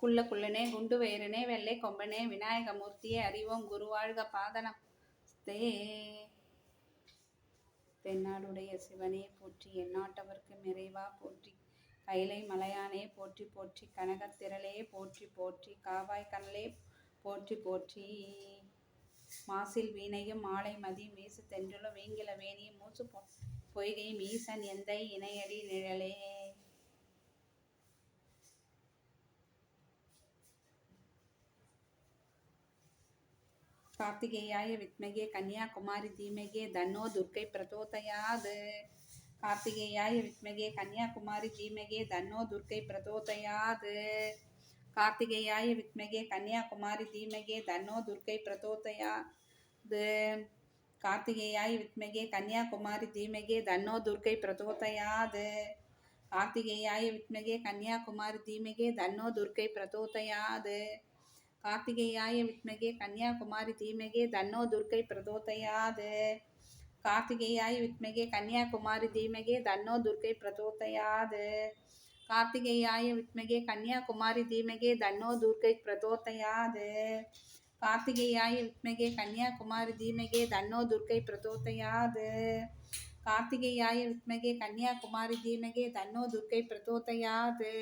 குள்ள குள்ளனே குண்டு வயிறனே வெள்ளை கொம்பனே விநாயகமூர்த்தியே அறிவோம் குருவாழ்க பாதனஸ்தே தென்னாடுடைய சிவனே போற்றி எந்நாட்டவர்க்கு நிறைவா போற்றி கைலை மலையானே போற்றி போற்றி கனகத்திரளே போற்றி போற்றி காவாய் கண்ணலே போற்றி போற்றி. மாசில் வீணையும் மாலை மதி மீசு தென்றுள்ள வீங்கில வேணியும் மூசு பொ பொய்கையும் ஈசன் எந்தை இணையடி நிழலே. கார்த்திகேயாய வித்மகே கன்னியாகுமாரி தீமகே தன்னோ துர்க்கை பிரதோதயாது கார்த்திகேயாய வித்மகே கன்னியாகுமாரி தீமகே தன்னோ துர்க்கை பிரதோதயாது கார்த்திகேயாய வித்மகே கன்னியாகுமாரி தீமகே தன்னோ துர்க்கை பிரதோதயாது கார்த்திகேயாய வித்மகே கன்னியாகுமாரி தீமகே தன்னோ துர்க்கை பிரதோதயாது கார்த்திகேயாய வித்மகே கன்னியாகுமாரி தீமகே தன்னோ துர்க்கை பிரதோதயாது கார்த்திகேயாய வித்மகே கன்னியாகுமாரி தீமகே தன்னோ துர்க்கை பிரதோதயாது கார்த்திகேயாய வித்மகே கன்னியாகுமாரி தீமகே தன்னோ துர்க்கை பிரதோதயாது கார்த்திகேயாய வித்மகே கன்னியாகுமாரி தீமகே தன்னோ துர்க்கை பிரதோதயாது கார்த்திகேயாய வித்மகே கன்னியாகுமாரி தீமகே தன்னோ துர்க்கை பிரதோதயாது கார்த்திகேயாய வித்மகே கன்னியாகுமாரி தீமகே தன்னோ துர்க்கை பிரதோதயாது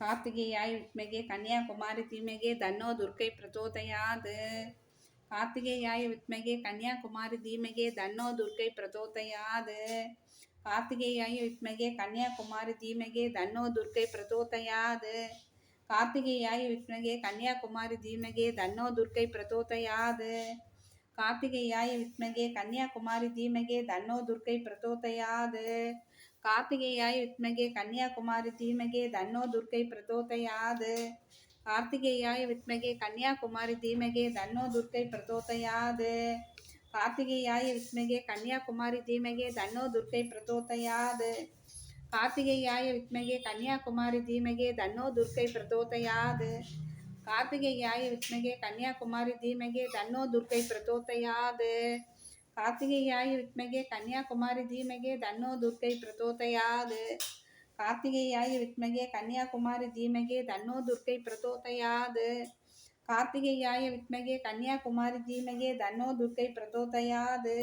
கார்த்திகேயாய வித்மகே கன்னியாகுமாரி தீமகே தன்னோ துர்க்கை பிரதோதயாது. கார்த்திகேயாய வித்மகே கன்னியாகுமாரி தீமகே தன்னோ துர்க்கை பிரதோதயாது. கார்த்திகேயாய வித்மகே கன்னியாகுமாரி தீமகே தன்னோ துர்க்கை பிரதோதயாது. கார்த்திகேயாய வித்மகே கன்னியாகுமாரி தீமகே தன்னோ துர்க்கை பிரதோதயாது. கார்த்திகேயாய வித்மகே கன்னியாகுமாரி தீமகே தன்னோ துர்க்கை பிரதோதயாது. கார்த்திகேயாய் வித்மகே கன்னியாகுமாரி தீமகே தன்னோ துர்க்கை பிரதோதையாது. கார்த்திகேயாய் வித்மகே கன்னியாகுமாரி தீமகே தன்னோ துர்க்கை பிரதோதையாது. கார்த்திகேயாய் வித்மகே கன்னியாகுமாரி தீமகே தன்னோ துர்க்கை பிரதோதையாது. கார்த்திகேயாய வித்மகே கன்னியாகுமாரி தீமகே தன்னோ துர்க்கை பிரதோதையாது. கார்த்திகேயாய வித்மகே கன்னியாகுமாரி தீமகே தன்னோ துர்க்கை பிரதோதையாது. கார்த்திகேயாய வித்மகே கன்னியாகுமாரி தீமகே தன்னோ துர்க்கை பிரதோதயாது. கார்த்திகேயாய வித்மகே கன்னியாகுமாரி தீமகே தன்னோ துர்க்கை பிரதோதயாது. கார்த்திகேயாய வித்மகே கன்னியாகுமாரி தீமகே தன்னோ துர்க்கை பிரதோதயாது.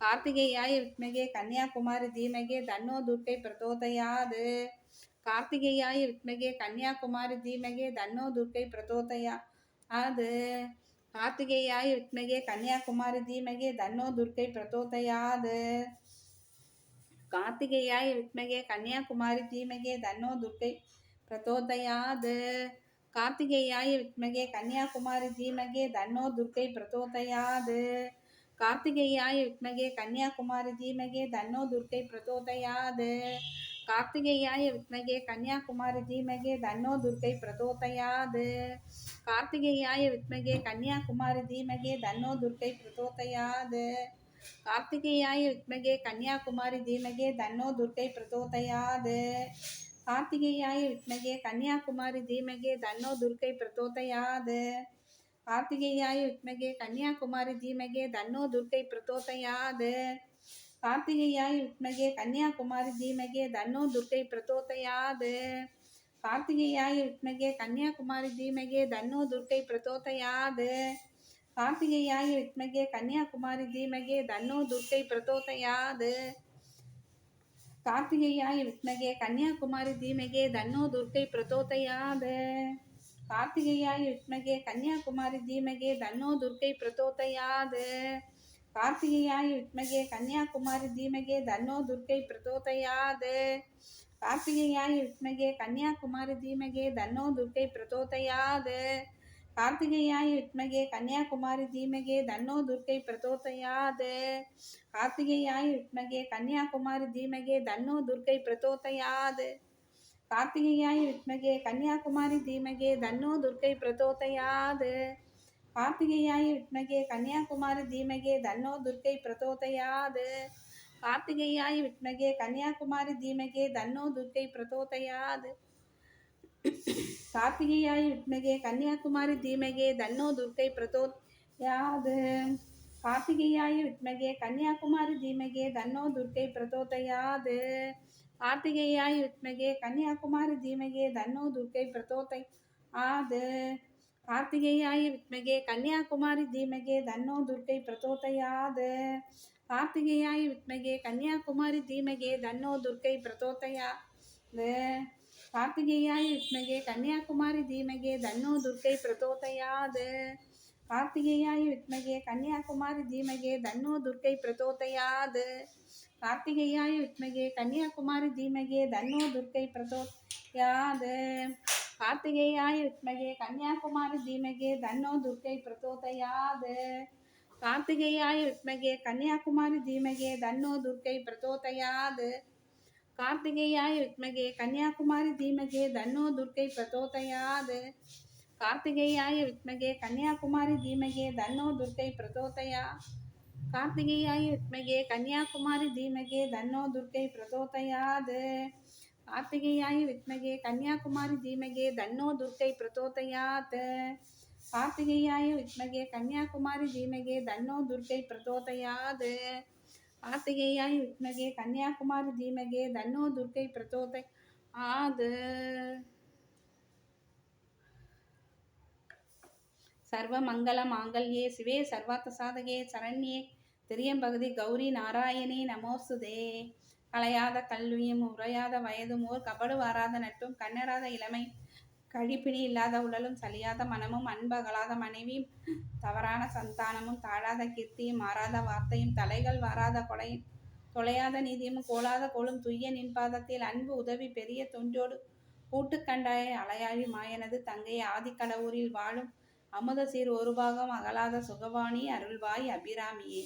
கார்த்திகேயாய வித்மகே கன்னியாகுமாரி தீமகே தன்னோ துர்க்கை பிரதோதயாது. கார்த்திகேயாய வித்மகே கன்னியாகுமாரி தீமகே தன்னோ துர்க்கை பிரதோதயாது. கார்த்திகேயாய் வித்மகே கன்னியாகுமாரி தீமகே தன்னோ துர்க்கை பிரதோதயாது. கார்த்திகேயாய் வித்மகே கன்னியாகுமாரி தீமகே தன்னோ துர்க்கை பிரதோதயாது. கார்த்திகேயாய வித்மகே கன்னியாகுமாரி தீமகே தன்னோ துர்க்கை பிரதோதயாது. கார்த்திகேயாய வித்மகே கன்னியாகுமாரி தீமகே தன்னோ துர்க்கை பிரதோதயாது. கார்த்திகேயாய வித்மகே கன்னியாகுமாரி தீமகே தன்னோ துர்க்கை பிரதோதயாது கார்த்திகேயாய வித்மகே கன்னியாகுமாரி தீமகே தன்னோ துர்க்கை பிரதோதயாது கார்த்திகேயாய வித்மகே கன்னியாகுமாரி தீமகே தன்னோ துர்க்கை பிரதோதயாது கார்த்திகேயாய வித்மகே கன்னியாகுமாரி தீமகே தன்னோ துர்க்கை பிரதோதயாது கார்த்திகேயாய வித்மகே கன்னியாகுமாரி தீமகே தன்னோ துர்க்கை பிரதோதயாது கார்த்திகேயாய வித்மகே கன்னியாகுமாரி தீமகே தன்னோ துர்க்கை பிரதோதயாது கார்த்திகேயாய வித்மகே கன்னியாகுமாரி தீமகே தன்னோ துர்க்கை பிரதோதயாது கார்த்திகேயாய வித்மகே கன்னியாகுமாரி தீமகே தன்னோ துர்க்கை பிரதோதயாது கார்த்திகேயாய வித்மகே கன்னியாகுமாரி தீமகே தன்னோ துர்க்கை பிரதோதயாது கார்த்திகேயாய வித்மகே கன்னியாகுமாரி தீமகே தன்னோ துர்க்கை பிரதோதயாது கார்த்திகேயாய வித்மகே கன்னியாகுமாரி தீமகே தன்னோ துர்க்கை பிரதோதயாது கார்த்திகேயாய வித்மகே கன்னியாகுமாரி தீமகே தன்னோ துர்க்கை பிரதோதயாது கார்த்திகேயாய வித்மகே கன்னியாகுமாரி தீமகே தன்னோ துர்க்கை பிரதோதயாது கார்த்திகேயாய வித்மகே கன்னியாகுமாரி தீமகே தன்னோ துர்க்கை பிரதோதயாது கார்த்திகேயாய வித்மகே கன்னியாகுமாரி தீமகே தன்னோ துர்க்கை பிரதோதயாது. கார்த்திகேயாய வித்மகே கன்னியாகுமாரி தீமகே தன்னோ துர்க்கை பிரதோதயாது. கார்த்திகேயாய வித்மகே கன்னியாகுமாரி தீமகே தன்னோ துர்க்கை பிரதோதயாது. கார்த்திகேயாய வித்மகே கன்னியாகுமாரி தீமகே தன்னோ துர்க்கை பிரதோதயாது. கார்த்திகேயாய வித்மகே கன்னியாகுமாரி தீமகே தன்னோ துர்க்கை பிரதோதயாது. கார்த்திகேயாய் வித்மகே கார்த்திகேயாய வித்மகே கன்னியாகுமாரி தீமகே தன்னோ துர்க்கை பிரதோதயாது. கார்த்திகேயாய வித்மகே கன்னியாகுமாரி தீமகே தன்னோ துர்க்கை பிரதோதயாது. கார்த்திகேயாய வித்மகே கன்னியாகுமாரி தீமகே தன்னோ துர்க்கை பிரதோதயாது. கார்த்திகேயாய வித்மகே கன்னியாகுமாரி தீமகே தன்னோ துர்க்கை பிரதோதயாது. கார்த்திகேயாய வித்மகே கன்னியாகுமாரி தீமகே தன்னோ துர்க்கை பிரதோதயாது. கார்த்திகேயாய வித்மகே கன்னியாகுமாரி தீமகே தன்னோ துர்க்கை பிரதோதயாது. கார்த்திகேயாய வித்மகே கன்னியாகுமாரி தீமகே தன்னோ துர்க்கை பிரதோதயாது. கார்த்திகேயாய வித்மகே கன்னியாகுமாரி தீமகே தன்னோ துர்க்கை பிரதோதயாது. கார்த்திகேயாய வித்மகே கன்னியாகுமாரி தீமகே தன்னோ துர்க்கை பிரதோதயா. கார்த்திகேயாய வித்மகே கன்னியாகுமாரி தீமகே தன்னோ துர்க்கை பிரதோதயாது. கார்த்திகேயாய வித்மகே கன்னியாகுமாரி தீமகே தன்னோ துர்க்கை பிரதோதயாத் கார்த்திகேயாய வித்மகே கன்னியாகுமாரி தீமகே தன்னோ துர்க்கை பிரதோதயாத் கார்த்திகேயாய வித்மகே கன்னியாகுமாரி தீமகே தன்னோ துர்க்கை பிரதோதய ஆது சர்வ மங்கள மாங்கல்யே சிவே சர்வாத்த சாதகே சரண்யே திரியம்பகுதி கௌரி நாராயணே நமோசுதே கலையாத கல்வியும் உரையாத வயதும் ஓர் கபடு வாராத நட்பும் கண்ணராத இளமை கழிப்பிடி இல்லாத உடலும் சலியாத மனமும் அன்பகலாத மனைவியும் தவறான சந்தானமும் தாழாத கீர்த்தியும் மாறாத வார்த்தையும் தலைகள் வாராத கொலையும் தொலையாத நீதியும் கோலாத கோலும் துய்ய நின்பாதத்தில் அன்பு உதவி பெரிய தொன்றோடு கூட்டுக்கண்டாயை அலையாழி மாயனது தங்கை ஆதிக்கடவுரில் வாழும் அமுத சீர் ஒரு பாகம் அகலாத சுகவாணி அருள்வாய் அபிராமியே.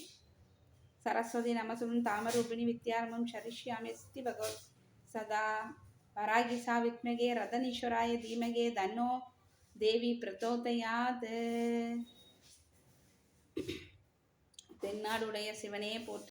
சரஸ்வதி நமசும் தாமரூபிணி வித்யாரமம் ஷரிஷ்யாமி ஸ்தி பகவத் சதா வராகிசா வித்மகே ரதனீஸ்வராய தீமகே தன்னோ தேவி பிரதோதயாத் தென்னாடுடைய சிவனே போற்று